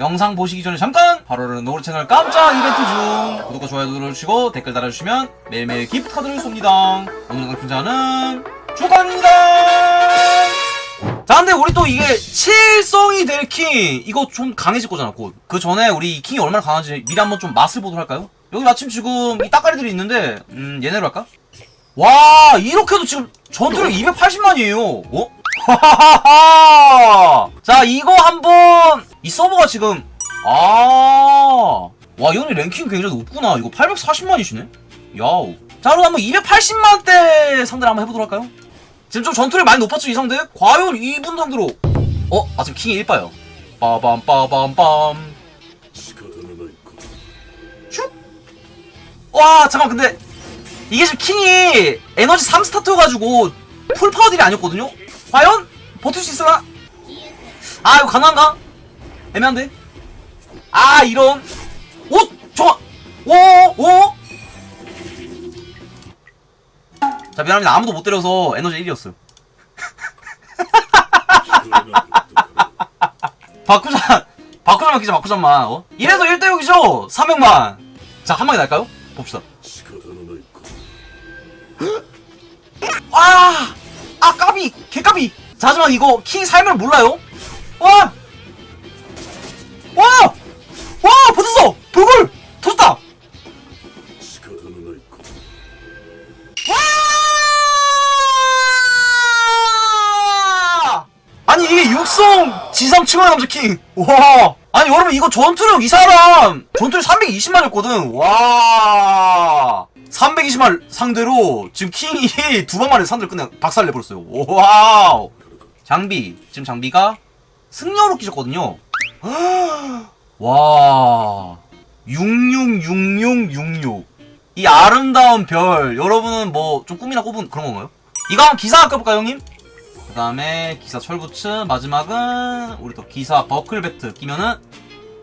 영상 보시기 전에 잠깐 바로는 노루 채널 깜짝 이벤트 중 구독과 좋아요 눌러주시고 댓글 달아주시면 매일매일 기프트 카드를 쏩니다 오늘 당첨자는 주간입니다 자 근데 우리 또 이게 칠성이 될 킹 이거 좀 강해질 거잖아 곧그 전에 우리 이 킹이 얼마나 강한지 미리 한번 좀 맛을 보도록 할까요? 여기 마침 지금 이 따까리들이 있는데 음 얘네로 할까? 와 이렇게 해도 지금 전투력 280만이에요 어? 자 이거 한번 이 서버가 지금 아. 와, 이거는 랭킹 굉장히 높구나. 이거 840만이시네? 야우. 자, 그럼 한번 280만대 상대를 한번 해보도록 할까요? 지금 좀 전투를 많이 높았죠, 이 상대? 과연 이분 상대로. 어? 아, 지금 킹이 1빠요. 빠밤, 빠밤, 빰. 슉! 와, 잠깐, 근데. 이게 지금 킹이 에너지 3스타트여가지고 풀파워 딜이 아니었거든요? 과연? 버틸 수 있으나? 아, 이거 가능한가? 애매한데? 아 이런 오! 좋아! 오! 오! 자 미안합니다 아무도 못 때려서 에너지 1이었어요 바꾸자 바꾸자만 기자 바꾸자만 어? 이래서 1대6이죠 3명만 자 한방에 날까요? 봅시다 아! 아 까비 개까비 자 하지만 이거 킹 살면 몰라요 와! 와! 와! 버텼어! 불굴! 터졌다! 와! 아니 이게 육성 지상 최고의 남자킹 와 아니 여러분 이거 전투력 이 사람 전투력 320만이었거든 와 320만 상대로 지금 킹이 두번만에 상대를 그냥 박살내버렸어요 와우 장비 지금 장비가 승려로 끼셨거든요 와. 666666. 이 아름다운 별. 여러분은 뭐, 좀 꿈이나 꼽은 그런 건가요? 이거 한번 기사 아껴볼까요, 형님? 그 다음에 기사 철부츠. 마지막은, 우리 또 기사 버클베트 끼면은,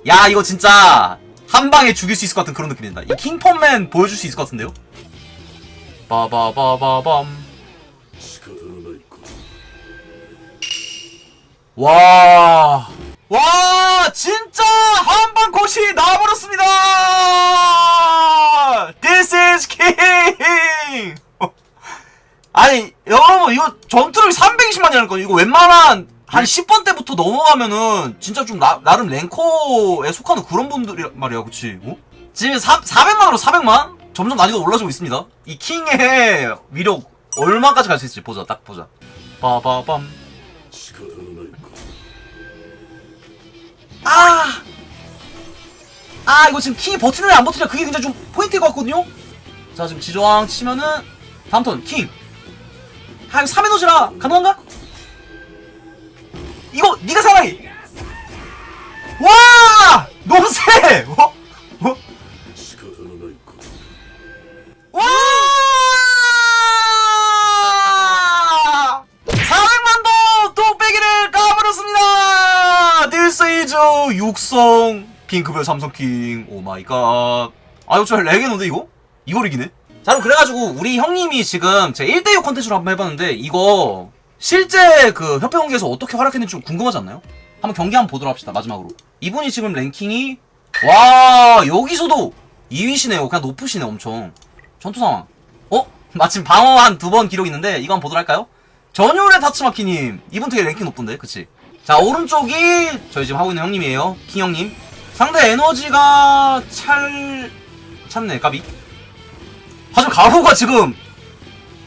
야, 이거 진짜, 한 방에 죽일 수 있을 것 같은 그런 느낌이 든다. 이 킹펀맨 보여줄 수 있을 것 같은데요? 빠바바바밤. 와. 와, 진짜 한방 곳이 나와버렸습니다! This is king! 아니, 여러분, 이거 전투력이 320만이라는 거, 이거 웬만한 한 10번 때부터 넘어가면은 진짜 좀 나, 나름 랭커에 속하는 그런 분들이 말이야, 그치? 어? 지금 4, 400만으로 400만? 점점 난이도가 올라지고 있습니다. 이 킹의 위력 얼마까지 갈 수 있을지 보자, 딱 보자. 빠바밤. 아! 아 이거 지금 킹이 버튼을 안 버티느냐 그게 굉장히 좀 포인트인 것 같거든요? 자 지금 지조왕 치면은 다음 턴 킹! 아 이거 3에너지라 가능한가? 이거 니가 사랑해! 와! 너무 세! 어? 육성 핑크별 삼성킹 오마이갓 아 이거 저 레게노인데 이거? 이걸 이기네? 자 그럼 그래가지고 우리 형님이 지금 제 1대6 컨텐츠로 한번 해봤는데 이거 실제 그 협회 경기에서 어떻게 활약했는지 좀 궁금하지 않나요? 한번 경기 한번 보도록 합시다 마지막으로 이분이 지금 랭킹이 와 여기서도 2위시네요 그냥 높으시네 엄청 전투 상황 어? 마침 방어 한 두 번 기록 있는데 이거 한번 보도록 할까요? 전율의 타츠마키님 이분 되게 랭킹 높던데 그치? 자 오른쪽이 저희 지금 하고 있는 형님이에요. 킹 형님. 상대 에너지가 찰... 찼네 까비. 하지만 가로가 지금.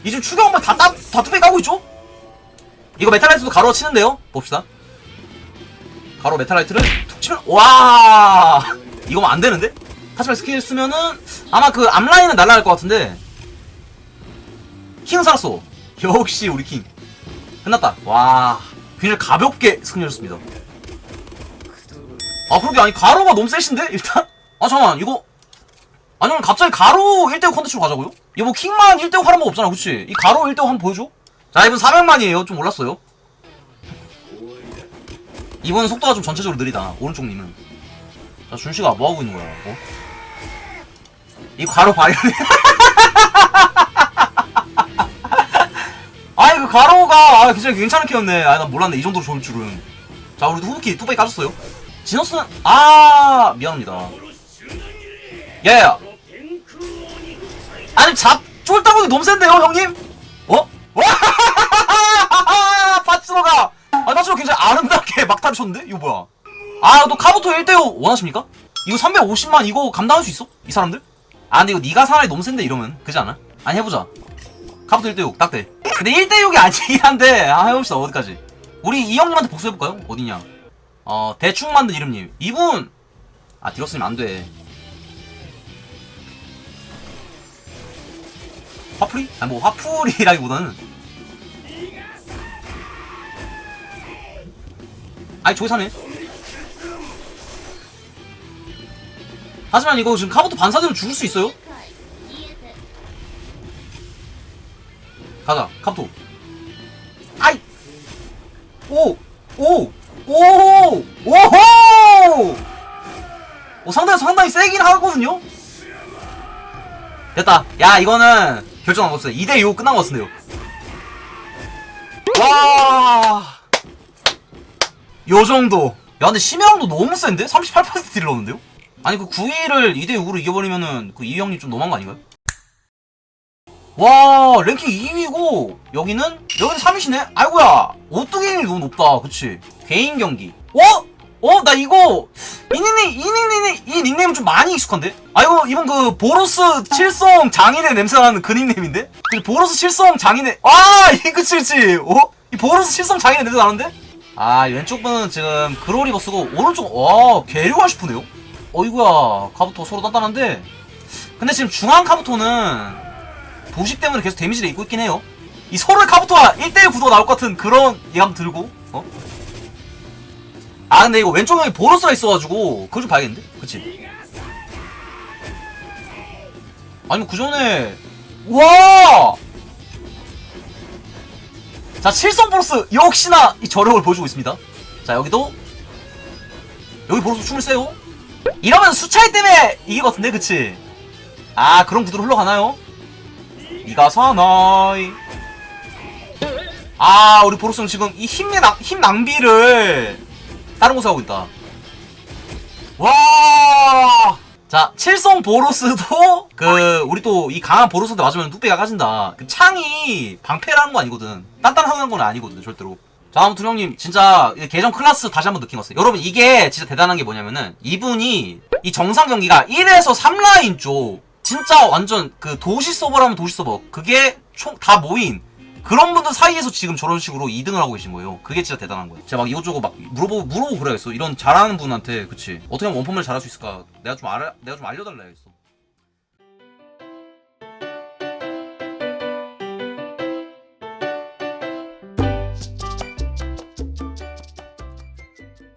이 지금 추가 한번 다, 따, 다 뚝배기 까고 있죠? 이거 메탈라이트도 가로 치는데요? 봅시다. 가로 메탈라이트를 툭 치면 와! 이거면 안 되는데? 타치말 스킬 쓰면은 아마 그 앞라인은 날아갈 것 같은데. 킹은 살았어. 역시 우리 킹. 끝났다. 와 굉장히 가볍게 승리했습니다. 아 그러게. 아니 가로가 너무 세신데? 일단? 아 잠깐만. 이거 아니 오늘 갑자기 가로 1대5 컨텐츠로 가자고요? 이거 뭐 킹만 1대5 하는 법 없잖아. 그치? 이 가로 1대5 한번 보여줘. 자 이분 400만이에요. 좀 올랐어요. 이번은 속도가 좀 전체적으로 느리다. 오른쪽님은. 자 준씨가 뭐하고 있는 거야? 어? 이 가로 바이올린 가로가 아, 굉장히 괜찮은 키였네 아난 몰랐네 이 정도로 좋을 줄은 자 우리도 후드키 뚝배기 까줬어요 지너스는 아 미안합니다 야야 아니 잡 쫄따구이 너무 센데요 형님? 어? 와 파츠로가 아 파츠로 굉장히 아름답게 막타를 쳤는데? 이거 뭐야 아또 카부토 1대5 원하십니까? 이거 350만 이거 감당할 수 있어? 이 사람들? 아 근데 이거 니가 사나이 너무 센데 이러면 그지 않아? 아니 해보자 카부토 1대6 딱대. 근데 1대6이 아니긴 한데 아 해봅시다 어디까지. 우리 이 형님한테 복수해볼까요? 어디냐? 어 대충 만든 이름님. 이분! 아 딜러스님 안돼. 화풀이? 아니 뭐 화풀이라기보다는. 아니 저기 사네. 하지만 이거 지금 카부토 반사대로 죽을 수 있어요? 가자 카부토 아이 오! 오! 오! 오호! 오, 상당히, 상당히 세긴 하거든요? 됐다. 야, 이거는 결정 안 없어요. 2대2 끝난 것 같은데요. 와! 요 정도. 야, 근데 심해랑도 너무 센데? 38% 딜을 넣었는데요? 아니, 그 9위를 2대6으로 이겨버리면은 그 2위 형님 좀 너무한 거 아닌가요? 와 랭킹 2위고 여기는 여기는 3위시네 아이고야 오뚜기님이 너무 높다 그치 개인 경기 어? 어? 나 이거 이 닉네임 이 닉네임 이 닉네임 좀 많이 익숙한데? 아 이거 이번 그 보로스 칠성 장인의 냄새가 나는 그 닉네임인데? 그 보로스 칠성 장인의 아 이거 그치 그치 어? 이 보로스 칠성 장인의 냄새 나는데? 아 왼쪽 분은 지금 그로리버 쓰고 오른쪽 와 개류가 싶으네요 어이구야 카부토 서로 단단한데 근데 지금 중앙 카부토는 도식 때문에 계속 데미지를 입고 있긴 해요. 이 서로의 카부토가 1대1 구도가 나올 것 같은 그런 예감 들고, 어? 아, 근데 이거 왼쪽 형이 보로스가 있어가지고, 그걸 좀 봐야겠는데? 그치? 아니, 그 전에, 와! 자, 칠성 보로스, 역시나 이 저력을 보여주고 있습니다. 자, 여기도, 여기 보로스 춤을 세요. 이러면 수차이 때문에 것 같은데, 그치? 아, 그런 구도로 흘러가나요? 니가 사나이. 아 우리 보로스는 지금 이 힘의 낭, 힘 낭비를 다른 곳에 하고 있다. 와 자 칠성 보로스도 그 우리 또 이 강한 보로스한테 맞으면 뚝배기가 까진다. 그 창이 방패라는 거 아니거든. 단단한 건 아니거든 절대로. 자 아무튼 형님 진짜 이 계정 클라스 다시 한번 느낀 것 같아요. 여러분 이게 진짜 대단한 게 뭐냐면은 이분이 이 정상 경기가 1에서 3라인 쪽 진짜 완전 그 도시 서버라면 도시 서버 그게 총 다 모인 그런 분들 사이에서 지금 저런 식으로 2등을 하고 계신 거예요. 그게 진짜 대단한 거예요. 제가 막 이것저것 막 물어보고 물어보고 그래야겠어. 이런 잘하는 분한테 그치 어떻게 하면 원펀을 잘할 수 있을까? 내가 좀 알아 내가 좀 알려달라 했어.